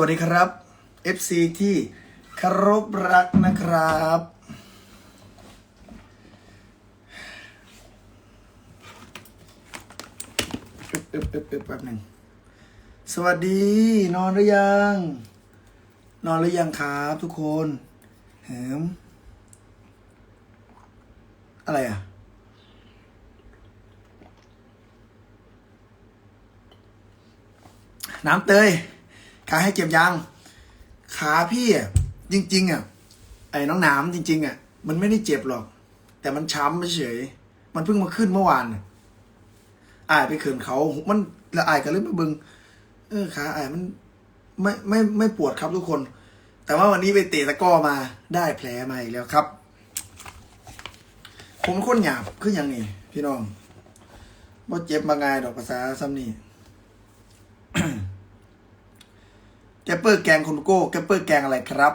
วัสดีครับ FC ที่คารพรักนะครับ อึ๊บอึบอึบแป๊บหนึ่งสวัสดีนอนหรือยัง นอนหรือยังครับทุกคนเหิมอะไรอะน้ำเตย ขาให้เจ็บยัง ขาพี่อะจริง ๆอะไอ้น้องน้ำจริง ๆอะมันไม่ได้เจ็บหรอก แต่มันช้ำเฉยมันเพิ่งมาขึ้นเมื่อวานอายไปเขินเขา มันละอายกันเลยมาบึง เออขาอายมันไม่ไม่ไม่ปวดครับทุกคน แต่ว่าวันนี้ไปเตะตะก้อมาได้แผลมาอีกแล้วครับ ผมเป็นหยาบคืออย่างนี้พี่น้องว่าเจ็บมาไงดอกภาษาซ้ำนี่ แกปเปอร์แกงคุณโก้แกปเปอร์แกงอะไรครับ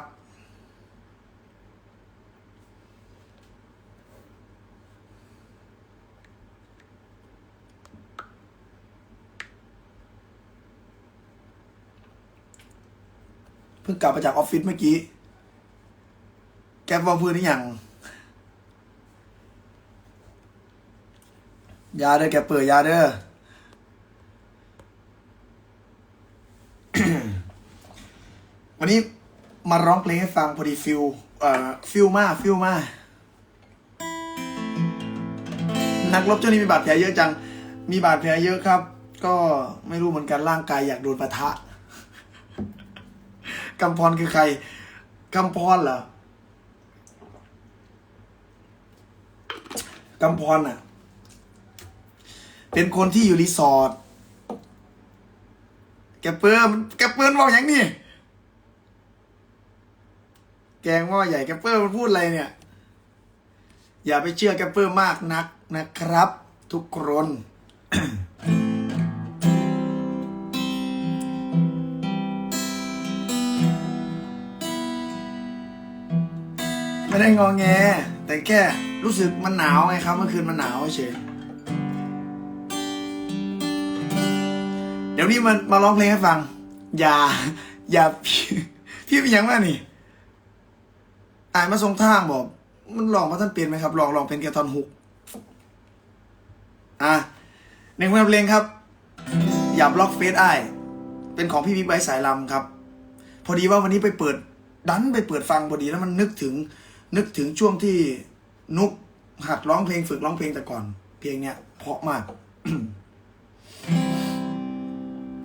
เพิ่งกลับมาจากออฟฟิศเมื่อกี้ แกบอกพื้นนี่ยังยาเด้อแกเปิดยาเด้อ วันนี้มาร้องเพลงให้ฟังพอดีฟิลเอ่อฟิลมาฟิลมานักรบเจ้านี้มีบาดแผลเยอะจัง มีบาดแผลเยอะครับ ก็ไม่รู้เหมือนกันร่างกายอยากโดนปะทะกำพรคือใครกำพรเหรอกำพรอะ เป็นคนที่อยู่รีสอร์ทแกเปิ้ลแกเปิ้ลบอกอย่างนี้ แกงหม้อใหญ่แกเปิ้ลมันพูดอะไรเนี่ย อย่าไปเชื่อแกเปิ้ลมากนักนะครับ ทุกคนไม่ได้งอแง แต่แค่รู้สึกมันหนาวไงครับ เมื่อคืนมันหนาวเฉยเดี๋ยวนี้มันมาร้องเพลงให้ฟัง อย่า อย่าพี่พี่เป็นหยังไงนี่ อานมาทรงทางบอก มันลองมาท่านเปลี่ยนไหมครับลองลองเป็นแค่ตอนฮุกอะหนึ่งเพลงครับ อย่าบล็อกเฟซไอายเป็นของพี่บิ๊กไบสายลำครับ พอดีว่าวันนี้ไปเปิด ดันไปเปิดฟังพอดีแล้วมันนึกถึง นึกถึงช่วงที่นุกหัดร้องเพลงฝึกร้องเพลงแต่ก่อน เพลงเนี้ยเพราะมาก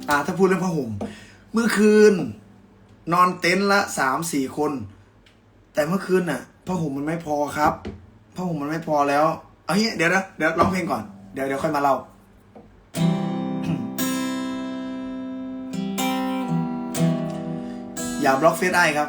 อ่าถ้าพูดเรื่องผ้าห่มเมื่อคืน นอนเต็นท์ละสามสี่คน แต่เมื่อคืนน่ะผ้าห่มมันไม่พอครับผ้าห่มมันไม่พอแล้ว เอางี้เดี๋ยวนะเดี๋ยวร้องเพลงก่อนเดี๋ยวเดี๋ยวค่อยมาเล่าอย่าบล็อกเฟซไอครับ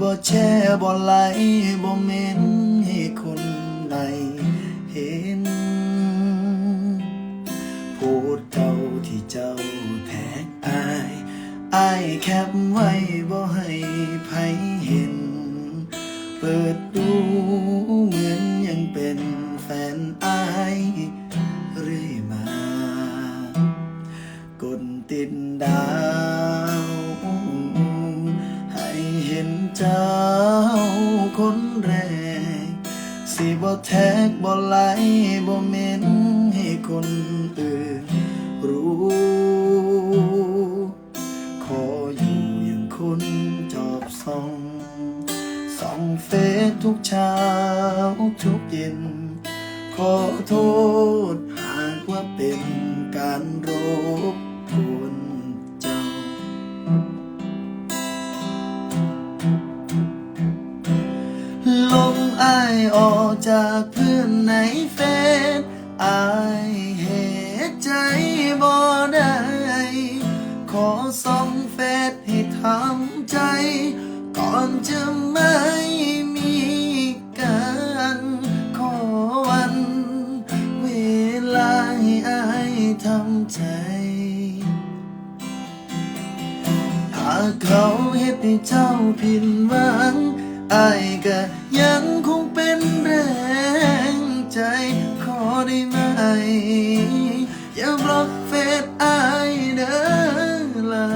บ่แช่บ่ไลบ่เม้นให้คนใดเห็นพูดเก่าที่เจ้าแทกอายอายแคบไว้บ่ให้ไผเห็น เปิดดู บ่แท็กบ่ไลค์บ่เม้นให้คนอื่นรู้ ขออยู่อย่างคนจอบส่องส่องเฟซทุกเช้าทุกเย็น ขอโทษหากว่าเป็นการรบ อออกจากเพื่อนในเฟซอายเหตุใจบ่ได้ขอส่องเฟซให้ทำใจ ก่อนจะไม่มีการขอวัน เวลาให้อายทำใจากเขาเฮ็ดให้เจ้าผิดหวังอายก็ยังคง เป็นแรงใจขอได้ไหม อย่าบล็อกเฟซอายเด้อลา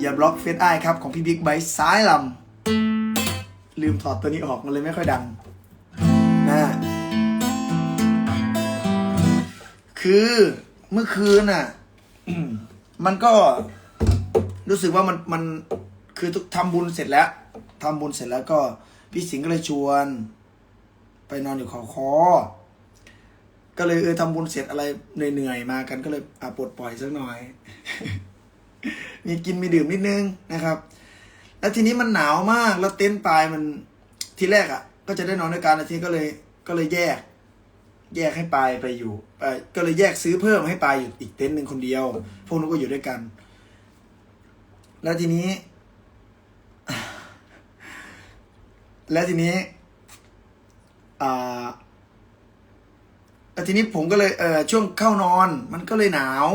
อย่าบล็อกเฟซไอครับของพี่บิ๊กไบค์ซ้ายลำลืมถอดตัวนี้ออกมันเลยไม่ค่อยดังนะคือเมื่อคืนน่ะ มันก็ รู้สึกว่ามันมันคือทำบุญเสร็จแล้วทำบุญเสร็จแล้วก็พี่สิงห์ก็เลยชวน ไปนอนอยู่ขอคอก็เลยเออทำบุญเสร็จอะไรเหนื่อยๆมากันก็เลยอะปลดปล่อยสักหน่อย มีกินมีดื่มนิดนึงนะครับ แล้วทีนี้มันหนาวมากแล้วเต็นท์ปลายมันทีแรกอะ่ะ ก็จะได้นอนด้วยกันแล้วทีนี้ก็เลยก็เลยแยก แยกให้ปลายไปอยู่ก็เลยแยกซื้อเพิ่มให้ปลายอยู่อีกเต็นท์หนึ่งคนเดียว พวกนู้นก็อยู่ด้วยกัน แล้วทีนี้ แล้วทีนี้อ่าแล้วทีนี้ผมก็เลยเออช่วงเข้านอน มันก็เลยหนาว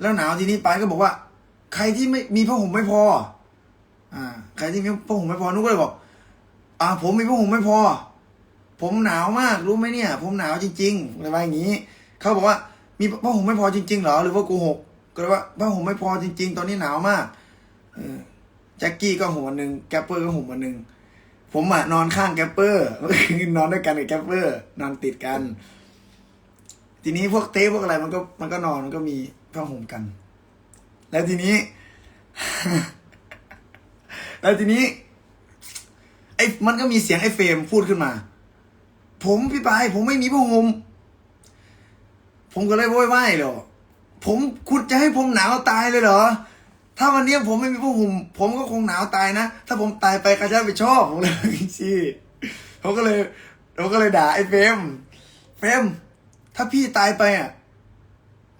แล้วหนาวทีนี้ไปายก็บอกว่า ใครที่ไม่มีผ้าห่มไม่พอ อ่า ใครที่มีผ้าห่มไม่พอนุกก็เลยบอก อ่า ผมมีผ้าห่มไม่พอ ผมหนาวมากรู้ไหมเนี่ย ผมหนาวจริงๆอะไรว่าอย่างนี้เขาบอกว่ามีผ้าห่มไม่พอจริงๆเหรอหรือว่าโกหก ก็เลยว่าผ้าห่มไม่พอจริง ๆ ตอนนี้หนาวมากเออแจ็คกี้ก็ห่มวันหนึ่งแกปเปอร์ก็ห่มวันหนึ่งผมอะนอนข้างแกปเปอร์นอนด้วยกันกับแกปเปอร์ นอนติดกัน ทีนี้พวกเต้พวกอะไรมันก็มันก็นอนมันก็มีผ้าห่มกัน แล้วทีนี้ แล้วทีนี้ไอ้มันก็มีเสียงไอ้เฟรมพูดขึ้นมา ผมพี่ปายผมไม่มีผ้าห่มผมก็เลยโวยวายเลย ผมคุณจะให้ผมหนาวตายเลยเหรอ ถ้าวันนี้ผมไม่มีผ้าห่มผมก็คงหนาวตายนะ ถ้าผมตายไปใครจะรับผิดชอบผมเลยชี้ผมก็เลยผมก็เลยด่าไอ้เฟมเฟมถ้าพี่ตายไปอะ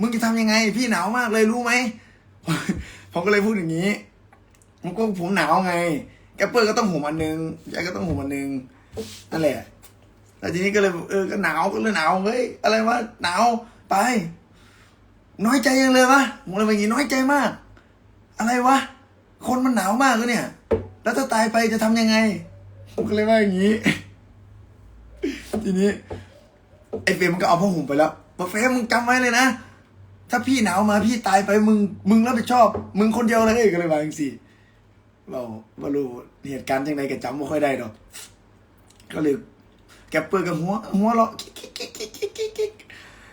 มึงจะทำยังไง พี่หนาวมากเลยรู้ไหมผมก็เลยพูดอย่างนี้ผมก็ผมหนาวไงแกปเปอร์ก็ต้องห่มอันนึงยายก็ต้องห่มอันนึงนั่นแหละแล้วทีนี้ก็เลยเออก็หนาวก็เลยหนาวเฮ้ยอะไรวะหนาวไป น้อยใจยังเลยวะผมเลยว่าอย่างนี้น้อยใจมาก อะไรวะ คนมันหนาวมากเลยเนี่ย แล้วถ้าตายไปจะทำยังไง ผมก็เลยว่าอย่างนี้ ทีนี้ไอ้เฟรมมันก็เอาผ้าห่มไปแล้วบอกเฟรมมึงจำไว้เลยนะ ถ้าพี่หนาวมาพี่ตายไปมึง มึงรับผิดชอบ มึงคนเดียวเลยก็เลยว่าอย่างสี่เราบรู้เหตุการณ์จังไดก็จำไม่ค่อยได้ดอก ก็เลยแกเปอร์กับหัว หัวเราะ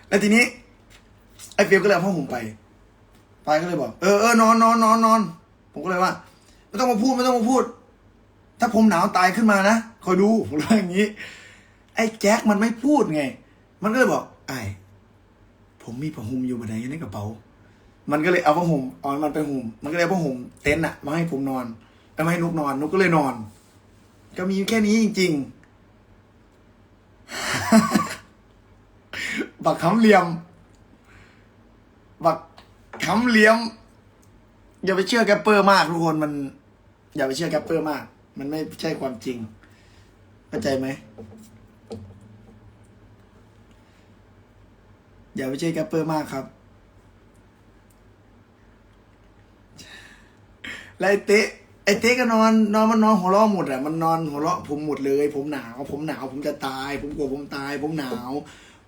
แล้วทีนี้ เฟรมก็เลยเอาผ้าห่มไปไปก็เลยบอกเออเออนอนนอนนอนนอนผมก็เลยว่าไม่ต้องมาพูดไม่ต้องมาพูด ถ้าผมหนาวตายขึ้นมานะคอยดูผมเลยอย่างนี้ ไอ้แจ็คมันไม่พูดไง มันก็เลยบอกไอ้ผมมีผ้าห่มอยู่บนไดอยู่ในกระเป๋า มันก็เลยเอาผ้าห่มเอามันไปห่มมันก็เลยเอาผ้าห่มเต็นท์อะมาให้ผมนอนแล้วมาให้นุกนอนนุกก็เลยนอน ก็มีแค่นี้จริง ๆ บักคำเหลี่ยม บักคำเหลี่ยม อย่าไปเชื่อแกปเปอร์มากทุกคนมัน อย่าไปเชื่อแกปเปอร์มาก มันไม่ใช่ความจริงเข้าใจไหมอย่าไปเชื่อแกปเปอร์มากครับแล้วไอเตะไอเตะก็นอนนอนมันนอนหัวเราะหมดอะมันนอนหัวเราะผมหมดเลย ผมหนาว ผมหนาว ผมจะตาย ผมกลัวผมตาย ผมหนาว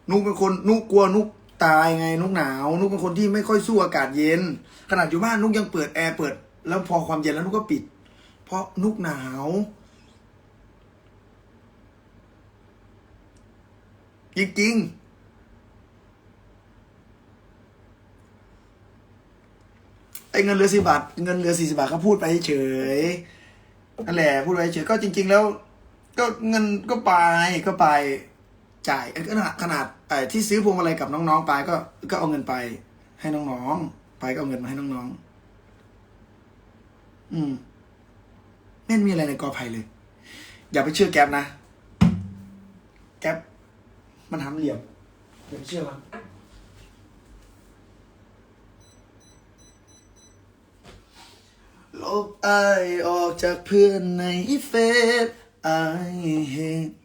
นุกเป็นคนนุกกลัวนุก ตายไงนุกหนาวนุกเป็นคนที่ไม่ค่อยสู้อากาศเย็น ขนาดอยู่บ้านนุกยังเปิดแอร์เปิด แล้วพอความเย็นแล้วนุกก็ปิด เพราะนุกหนาว จริงๆไอ้เงินเหลือสิบาทเงินเหลือสี่สิบาทเขาพูดไปเฉยนั่นแหละพูดไปเฉยก็จริง ๆ แล้ว ก็เงินก็ไปก็ไปจ่ายขนาดขนาด ที่ซื้อพวงมาลัยกับน้องๆไปก็ก็เอาเงินไป ให้น้องๆไปก็เอาเงินมาให้น้องๆอืมไม่มีอะไรในกอไผ่เลย อย่าไปเชื่อแก๊ปนะ แก๊ปมันทำเหลี่ยมอย่าไปเชื่อมันลบไอออกจากเพื่อนในเฟซไอเห็น